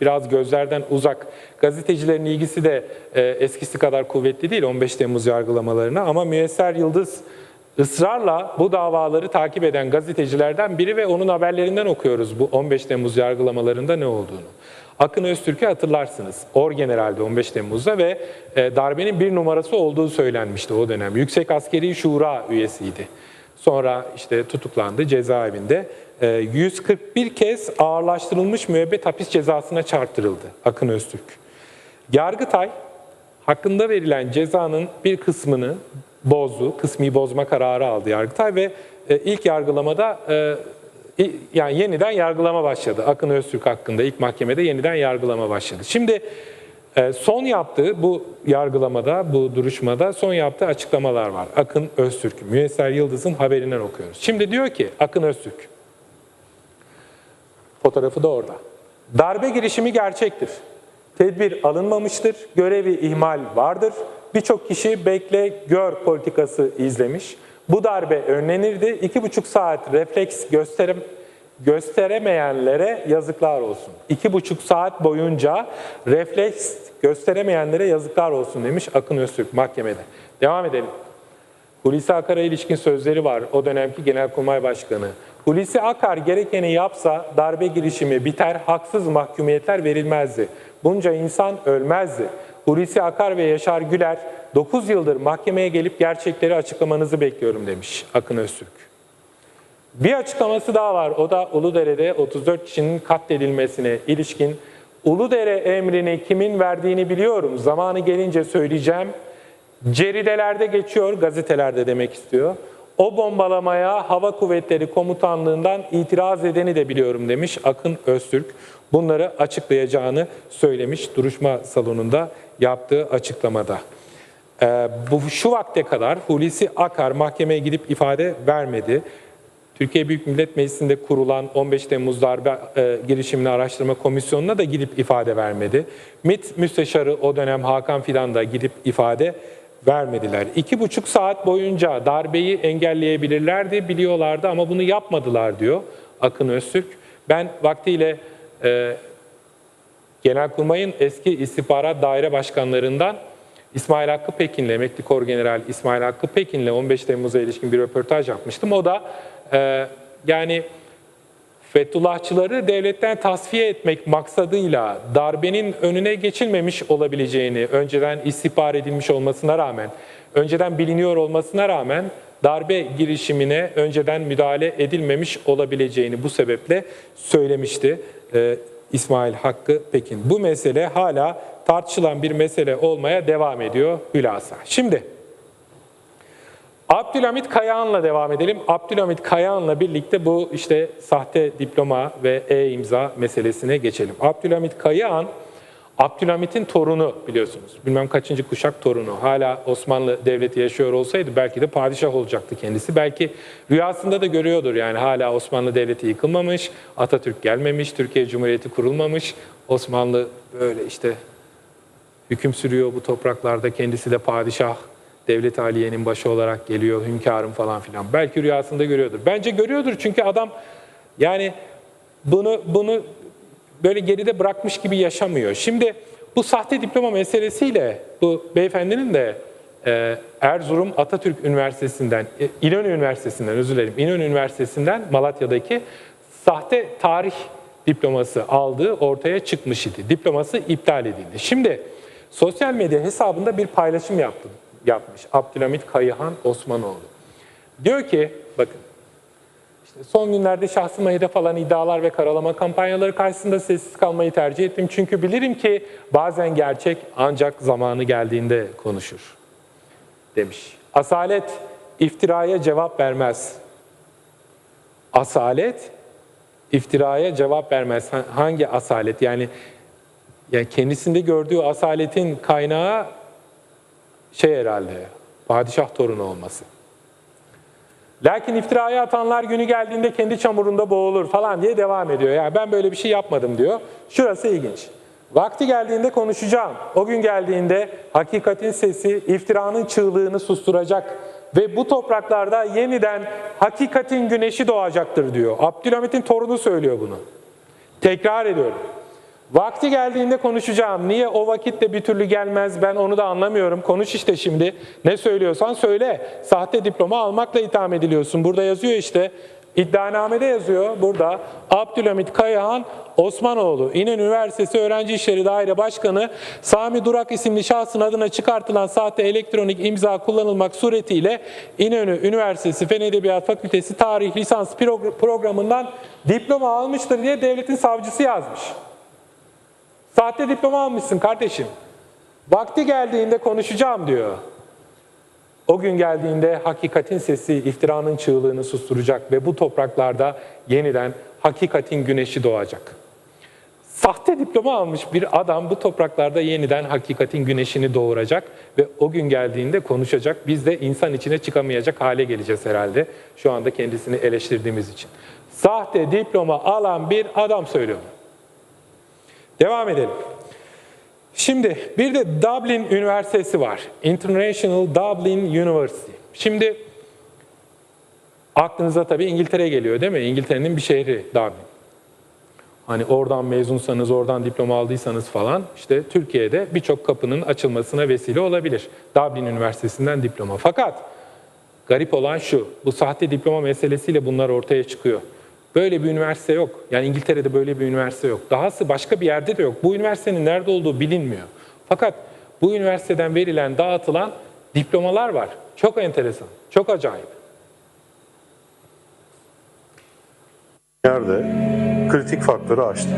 biraz gözlerden uzak. Gazetecilerin ilgisi de e, eskisi kadar kuvvetli değil 15 Temmuz yargılamalarına ama Müyesser Yıldız ısrarla bu davaları takip eden gazetecilerden biri ve onun haberlerinden okuyoruz bu 15 Temmuz yargılamalarında ne olduğunu. Akın Öztürk'ü hatırlarsınız. Orgeneral'de 15 Temmuz'da ve e, darbenin bir numarası olduğu söylenmişti o dönem. Yüksek Askeri Şura üyesiydi. Sonra işte tutuklandı cezaevinde. E, 141 kez ağırlaştırılmış müebbet hapis cezasına çarptırıldı Akın Öztürk. Yargıtay hakkında verilen cezanın bir kısmını bozdu. Kısmi bozma kararı aldı Yargıtay ve e, ilk yargılamada e, yani yeniden yargılama başladı. Akın Öztürk hakkında ilk mahkemede yeniden yargılama başladı. Şimdi son yaptığı bu yargılamada, bu duruşmada son yaptığı açıklamalar var. Akın Öztürk, Müyesser Yıldız'ın haberinden okuyoruz. Şimdi diyor ki Akın Öztürk, fotoğrafı da orada. Darbe girişimi gerçektir. Tedbir alınmamıştır, görevi ihmal vardır. Birçok kişi bekle gör politikası izlemiş. Bu darbe önlenirdi. İki buçuk saat refleks gösterim, gösteremeyenlere yazıklar olsun. İki buçuk saat boyunca refleks gösteremeyenlere yazıklar olsun demiş Akın Öztürk mahkemede. Devam edelim. Hulusi Akar'a ilişkin sözleri var o dönemki Genelkurmay Başkanı. Hulusi Akar gerekeni yapsa darbe girişimi biter, haksız mahkumiyetler verilmezdi. Bunca insan ölmezdi. Hulusi Akar ve Yaşar Güler 9 yıldır mahkemeye gelip gerçekleri açıklamanızı bekliyorum demiş Akın Öztürk. Bir açıklaması daha var. O da Uludere'de 34 kişinin katledilmesine ilişkin. Uludere emrini kimin verdiğini biliyorum. Zamanı gelince söyleyeceğim. Ceridelerde geçiyor, gazetelerde demek istiyor. O bombalamaya Hava Kuvvetleri Komutanlığından itiraz edeni de biliyorum demiş Akın Öztürk. Bunları açıklayacağını söylemiş duruşma salonunda yaptığı açıklamada. Ee, bu şu vakte kadar Hulusi Akar mahkemeye gidip ifade vermedi. Türkiye Büyük Millet Meclisi'nde kurulan 15 Temmuz darbe e, girişimini araştırma komisyonuna da gidip ifade vermedi. MİT müsteşarı o dönem Hakan Fidan da gidip ifade vermediler. İki buçuk saat boyunca darbeyi engelleyebilirlerdi, biliyorlardı ama bunu yapmadılar diyor Akın Öztürk. Ben vaktiyle e, Genelkurmay'ın eski istihbarat daire başkanlarından İsmail Hakkı Pekin'le, emekli kor general İsmail Hakkı Pekin'le 15 Temmuz'a ilişkin bir röportaj yapmıştım. O da e, yani Fethullahçıları devletten tasfiye etmek maksadıyla darbenin önüne geçilmemiş olabileceğini, önceden istihbar edilmiş olmasına rağmen, önceden biliniyor olmasına rağmen darbe girişimine önceden müdahale edilmemiş olabileceğini bu sebeple söylemişti e, İsmail Hakkı Pekin. Bu mesele hala tartışılan bir mesele olmaya devam ediyor hülasa. Şimdi Abdülhamit Kayağan'la devam edelim. Abdülhamit Kayağan'la birlikte bu işte sahte diploma ve e-imza meselesine geçelim. Abdülhamit Kayağan, Abdülhamit'in torunu biliyorsunuz. Bilmem kaçıncı kuşak torunu. Hala Osmanlı Devleti yaşıyor olsaydı belki de padişah olacaktı kendisi. Belki rüyasında da görüyordur yani hala Osmanlı Devleti yıkılmamış, Atatürk gelmemiş, Türkiye Cumhuriyeti kurulmamış. Osmanlı böyle işte hüküm sürüyor bu topraklarda. Kendisi de padişah, devlet aliyenin başı olarak geliyor, hünkârım falan filan. Belki rüyasında görüyordur. Bence görüyordur çünkü adam yani bunu bunu böyle geride bırakmış gibi yaşamıyor. Şimdi bu sahte diploma meselesiyle bu beyefendinin de e, Erzurum Atatürk Üniversitesi'nden, e, İnönü Üniversitesi'nden özür dilerim, İnönü Üniversitesi'nden Malatya'daki sahte tarih diploması aldığı ortaya çıkmış idi. Diploması iptal edildi. Şimdi sosyal medya hesabında bir paylaşım yaptı, yapmış Abdülhamit Kayıhan Osmanoğlu. Diyor ki, bakın son günlerde şahsıma hedef alan iddialar ve karalama kampanyaları karşısında sessiz kalmayı tercih ettim. Çünkü bilirim ki bazen gerçek ancak zamanı geldiğinde konuşur demiş. Asalet iftiraya cevap vermez. Asalet iftiraya cevap vermez. Ha- Hangi asalet? Yani yani kendisinde gördüğü asaletin kaynağı şey herhalde, padişah torunu olması. Lakin iftiraya atanlar günü geldiğinde kendi çamurunda boğulur falan diye devam ediyor. Yani ben böyle bir şey yapmadım diyor. Şurası ilginç. Vakti geldiğinde konuşacağım. O gün geldiğinde hakikatin sesi iftiranın çığlığını susturacak ve bu topraklarda yeniden hakikatin güneşi doğacaktır diyor. Abdülhamit'in torunu söylüyor bunu. Tekrar ediyorum. Vakti geldiğinde konuşacağım. Niye o vakitte bir türlü gelmez ben onu da anlamıyorum. Konuş işte şimdi. Ne söylüyorsan söyle. Sahte diploma almakla itham ediliyorsun. Burada yazıyor işte. İddianamede yazıyor burada. Abdülhamit Kayahan Osmanoğlu İnönü Üniversitesi Öğrenci İşleri Daire Başkanı Sami Durak isimli şahsın adına çıkartılan sahte elektronik imza kullanılmak suretiyle İnönü Üniversitesi Fen Edebiyat Fakültesi Tarih Lisans Pro- Programından diploma almıştır diye devletin savcısı yazmış. Sahte diploma almışsın kardeşim. Vakti geldiğinde konuşacağım diyor. O gün geldiğinde hakikatin sesi iftiranın çığlığını susturacak ve bu topraklarda yeniden hakikatin güneşi doğacak. Sahte diploma almış bir adam bu topraklarda yeniden hakikatin güneşini doğuracak ve o gün geldiğinde konuşacak. Biz de insan içine çıkamayacak hale geleceğiz herhalde şu anda kendisini eleştirdiğimiz için. Sahte diploma alan bir adam söylüyor. Devam edelim. Şimdi bir de Dublin Üniversitesi var. International Dublin University. Şimdi aklınıza tabii İngiltere geliyor değil mi? İngiltere'nin bir şehri Dublin. Hani oradan mezunsanız, oradan diploma aldıysanız falan işte Türkiye'de birçok kapının açılmasına vesile olabilir. Dublin Üniversitesi'nden diploma. Fakat garip olan şu, bu sahte diploma meselesiyle bunlar ortaya çıkıyor. Böyle bir üniversite yok. Yani İngiltere'de böyle bir üniversite yok. Dahası başka bir yerde de yok. Bu üniversitenin nerede olduğu bilinmiyor. Fakat bu üniversiteden verilen, dağıtılan diplomalar var. Çok enteresan, çok acayip. yerde kritik faktörü aştık.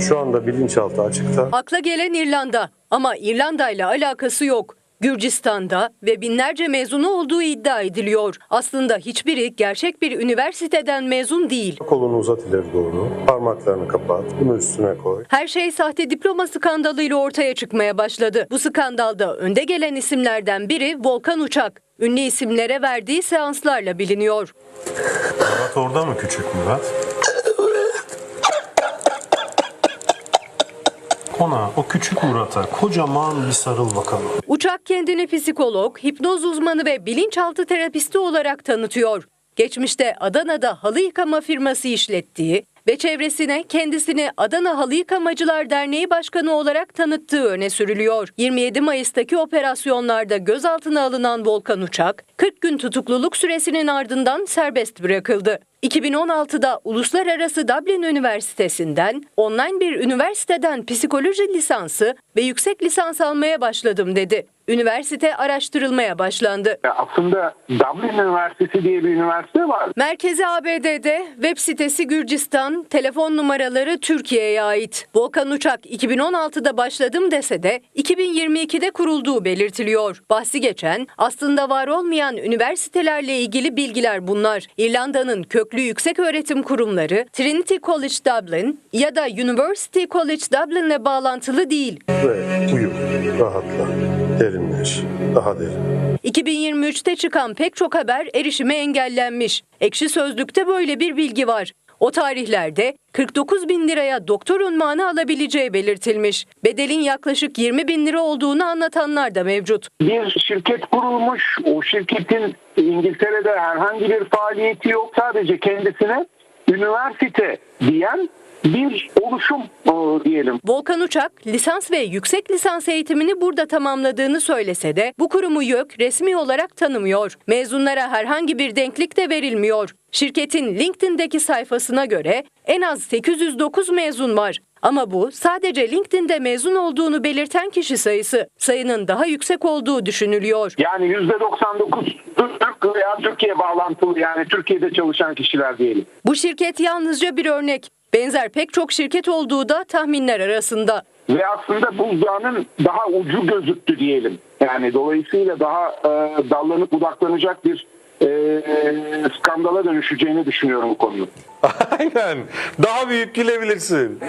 Şu anda bilinçaltı açıkta. Akla gelen İrlanda ama İrlanda ile alakası yok. Gürcistan'da ve binlerce mezunu olduğu iddia ediliyor. Aslında hiçbiri gerçek bir üniversiteden mezun değil. Kolunu uzat ileri doğru. Parmaklarını kapat. Bunu üstüne koy. Her şey sahte diploma skandalıyla ortaya çıkmaya başladı. Bu skandalda önde gelen isimlerden biri Volkan Uçak. Ünlü isimlere verdiği seanslarla biliniyor. Murat orada mı küçük Murat? Ona, o küçük Murat'a kocaman bir sarıl bakalım. Uçak kendini psikolog, hipnoz uzmanı ve bilinçaltı terapisti olarak tanıtıyor. Geçmişte Adana'da halı yıkama firması işlettiği ve çevresine kendisini Adana Halı Yıkamacılar Derneği Başkanı olarak tanıttığı öne sürülüyor. 27 Mayıs'taki operasyonlarda gözaltına alınan Volkan Uçak, 40 gün tutukluluk süresinin ardından serbest bırakıldı. 2016'da Uluslararası Dublin Üniversitesi'nden online bir üniversiteden psikoloji lisansı ve yüksek lisans almaya başladım dedi. Üniversite araştırılmaya başlandı. Aslında Dublin Üniversitesi diye bir üniversite var. Merkezi ABD'de, web sitesi Gürcistan, telefon numaraları Türkiye'ye ait. Volkan Uçak 2016'da başladım dese de 2022'de kurulduğu belirtiliyor. Bahsi geçen aslında var olmayan üniversitelerle ilgili bilgiler bunlar. İrlanda'nın köklü yüksek öğretim kurumları Trinity College Dublin ya da University College Dublin'le bağlantılı değil. Ve uyu, rahatla, derinleş, daha derin. 2023'te çıkan pek çok haber erişime engellenmiş. Ekşi Sözlük'te böyle bir bilgi var. O tarihlerde 49 bin liraya doktor unvanı alabileceği belirtilmiş. Bedelin yaklaşık 20 bin lira olduğunu anlatanlar da mevcut. Bir şirket kurulmuş. O şirketin İngiltere'de herhangi bir faaliyeti yok. Sadece kendisine üniversite diyen bir oluşum o, diyelim. Volkan Uçak, lisans ve yüksek lisans eğitimini burada tamamladığını söylese de bu kurumu YÖK resmi olarak tanımıyor. Mezunlara herhangi bir denklik de verilmiyor. Şirketin LinkedIn'deki sayfasına göre en az 809 mezun var. Ama bu sadece LinkedIn'de mezun olduğunu belirten kişi sayısı. Sayının daha yüksek olduğu düşünülüyor. Yani %99 Türk veya Türkiye bağlantılı yani Türkiye'de çalışan kişiler diyelim. Bu şirket yalnızca bir örnek. Benzer pek çok şirket olduğu da tahminler arasında. Ve aslında buzdağının daha ucu gözüktü diyelim. Yani dolayısıyla daha e, dallanıp budaklanacak bir e, skandala dönüşeceğini düşünüyorum bu konuyu. Aynen. Daha büyük gülebilirsin.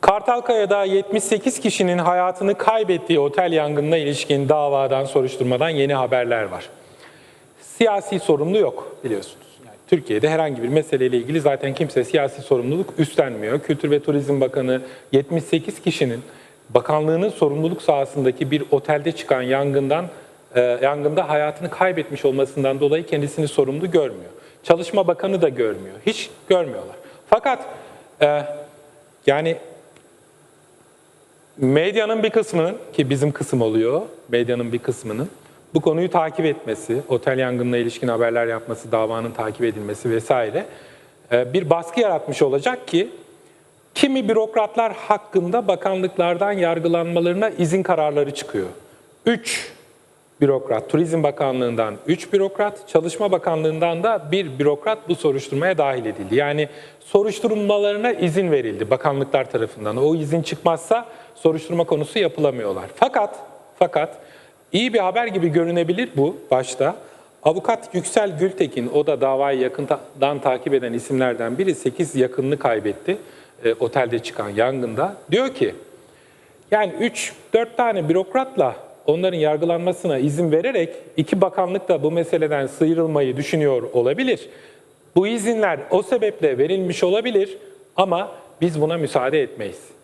Kartalkaya'da 78 kişinin hayatını kaybettiği otel yangınına ilişkin davadan, soruşturmadan yeni haberler var. Siyasi sorumlu yok biliyorsunuz. Yani Türkiye'de herhangi bir meseleyle ilgili zaten kimse siyasi sorumluluk üstlenmiyor. Kültür ve Turizm Bakanı 78 kişinin bakanlığının sorumluluk sahasındaki bir otelde çıkan yangından e, yangında hayatını kaybetmiş olmasından dolayı kendisini sorumlu görmüyor. Çalışma Bakanı da görmüyor. Hiç görmüyorlar. Fakat e, yani medyanın bir kısmının ki bizim kısım oluyor, medyanın bir kısmının bu konuyu takip etmesi, otel yangınına ilişkin haberler yapması, davanın takip edilmesi vesaire e, bir baskı yaratmış olacak ki kimi bürokratlar hakkında bakanlıklardan yargılanmalarına izin kararları çıkıyor. 3 bürokrat, Turizm Bakanlığı'ndan 3 bürokrat, Çalışma Bakanlığı'ndan da bir bürokrat bu soruşturmaya dahil edildi. Yani soruşturmalarına izin verildi bakanlıklar tarafından. O izin çıkmazsa soruşturma konusu yapılamıyorlar. Fakat fakat iyi bir haber gibi görünebilir bu başta. Avukat Yüksel Gültekin, o da davayı yakından takip eden isimlerden biri 8 yakınını kaybetti e, otelde çıkan yangında. Diyor ki yani 3-4 tane bürokratla onların yargılanmasına izin vererek iki bakanlık da bu meseleden sıyrılmayı düşünüyor olabilir. Bu izinler o sebeple verilmiş olabilir ama biz buna müsaade etmeyiz.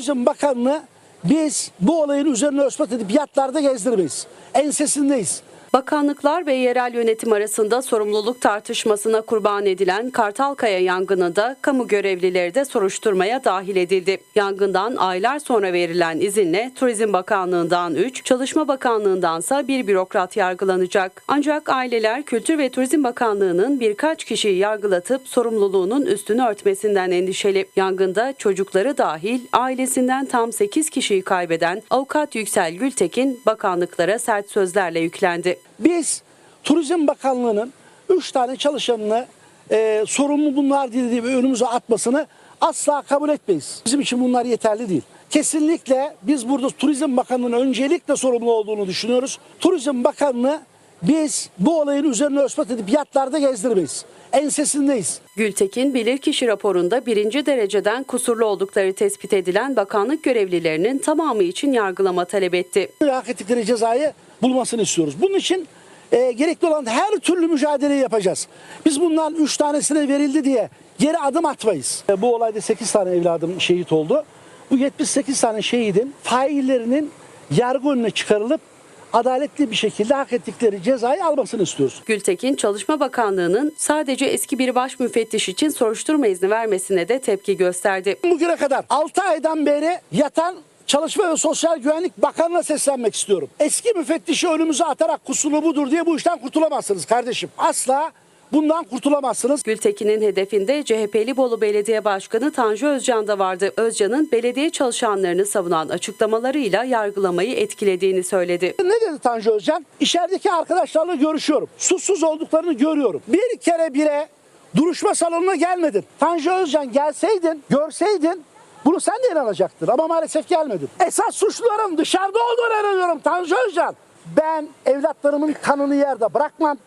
Turizm Bakanlığı biz bu olayın üzerine ispat edip yatlarda gezdirmeyiz. Ensesindeyiz. Bakanlıklar ve yerel yönetim arasında sorumluluk tartışmasına kurban edilen Kartalkaya yangınında kamu görevlileri de soruşturmaya dahil edildi. Yangından aylar sonra verilen izinle Turizm Bakanlığı'ndan 3, Çalışma Bakanlığı'ndansa bir bürokrat yargılanacak. Ancak aileler Kültür ve Turizm Bakanlığı'nın birkaç kişiyi yargılatıp sorumluluğunun üstünü örtmesinden endişeli. Yangında çocukları dahil ailesinden tam 8 kişiyi kaybeden avukat Yüksel Gültekin bakanlıklara sert sözlerle yüklendi. Biz Turizm Bakanlığı'nın 3 tane çalışanını e, sorumlu bunlar diye önümüze atmasını asla kabul etmeyiz. Bizim için bunlar yeterli değil. Kesinlikle biz burada Turizm Bakanlığı'nın öncelikle sorumlu olduğunu düşünüyoruz. Turizm Bakanlığı biz bu olayın üzerine ispat edip yatlarda gezdirmeyiz. Ensesindeyiz. Gültekin bilirkişi raporunda birinci dereceden kusurlu oldukları tespit edilen bakanlık görevlilerinin tamamı için yargılama talep etti. hak ettikleri cezayı bulmasını istiyoruz. Bunun için e, gerekli olan her türlü mücadeleyi yapacağız. Biz bundan 3 tanesine verildi diye geri adım atmayız. E, bu olayda 8 tane evladım şehit oldu. Bu 78 tane şehidin faillerinin yargı önüne çıkarılıp adaletli bir şekilde hak ettikleri cezayı almasını istiyoruz. Gültekin, Çalışma Bakanlığı'nın sadece eski bir baş müfettiş için soruşturma izni vermesine de tepki gösterdi. Bugüne kadar 6 aydan beri yatan Çalışma ve Sosyal Güvenlik Bakanı'na seslenmek istiyorum. Eski müfettişi önümüze atarak kusuru budur diye bu işten kurtulamazsınız kardeşim. Asla bundan kurtulamazsınız. Gültekin'in hedefinde CHP'li Bolu Belediye Başkanı Tanju Özcan da vardı. Özcan'ın belediye çalışanlarını savunan açıklamalarıyla yargılamayı etkilediğini söyledi. Ne dedi Tanju Özcan? İçerideki arkadaşlarla görüşüyorum. Suçsuz olduklarını görüyorum. Bir kere bile duruşma salonuna gelmedin. Tanju Özcan gelseydin, görseydin bunu sen de inanacaktın ama maalesef gelmedin. Esas suçluların dışarıda olduğunu inanıyorum Tanju Özcan. Ben evlatlarımın kanını yerde bırakmam.